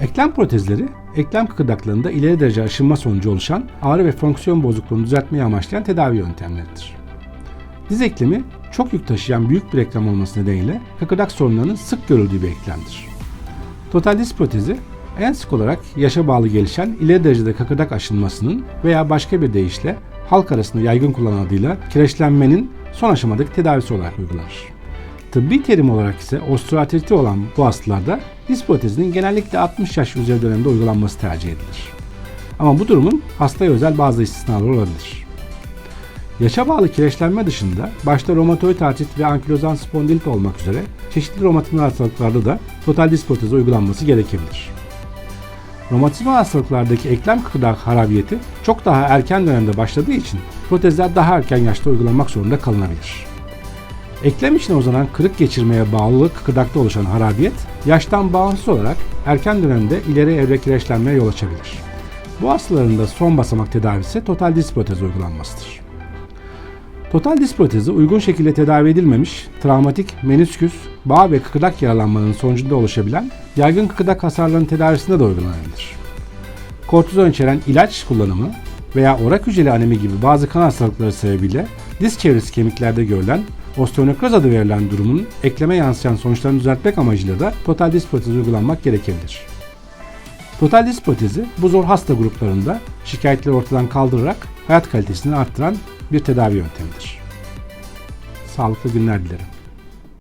Eklem protezleri, eklem kıkırdaklarında ileri derece aşınma sonucu oluşan ağrı ve fonksiyon bozukluğunu düzeltmeyi amaçlayan tedavi yöntemleridir. Diz eklemi çok yük taşıyan büyük bir eklem olması nedeniyle kıkırdak sorunlarının sık görüldüğü bir eklemdir. Total diz protezi en sık olarak yaşa bağlı gelişen ileri derecede kıkırdak aşınmasının veya başka bir deyişle halk arasında yaygın kullanılan adıyla kireçlenmenin son aşamadaki tedavisi olarak uygulanır. Tıbbi terim olarak ise osteoartriti olan bu hastalarda diz protezinin genellikle 60 yaş üzeri dönemde uygulanması tercih edilir. Ama bu durumun hastaya özel bazı istisnalar olabilir. Yaşa bağlı kireçlenme dışında başta romatoid artrit ve ankilozan spondilit olmak üzere çeşitli romatizmal hastalıklarda da total diz protezi uygulanması gerekebilir. Romatizmal hastalıklardaki eklem kıkırdak harabiyeti çok daha erken dönemde başladığı için protezler daha erken yaşta uygulanmak zorunda kalınabilir. Eklem içine uzanan kırık geçirmeye bağlı kıkırdakta oluşan harabiyet, yaştan bağımsız olarak erken dönemde ileri evre kireçlenmeye yol açabilir. Bu hastaların son basamak tedavisi total diz protezi uygulanmasıdır. Total diz protezi uygun şekilde tedavi edilmemiş, travmatik, menisküs, bağ ve kıkırdak yaralanmanın sonucunda oluşabilen yaygın kıkırdak hasarlarının tedavisinde de uygulanabilir. Kortizon içeren ilaç kullanımı veya orak hücreli anemi gibi bazı kan hastalıkları sebebiyle diz çevresi kemiklerde görülen osteonekroz adı verilen durumun ekleme yansıyan sonuçlarını düzeltmek amacıyla da total diz protezi uygulanmak gerekebilir. Total diz protezi bu zor hasta gruplarında şikayetleri ortadan kaldırarak hayat kalitesini arttıran bir tedavi yöntemidir. Sağlıklı günler dilerim.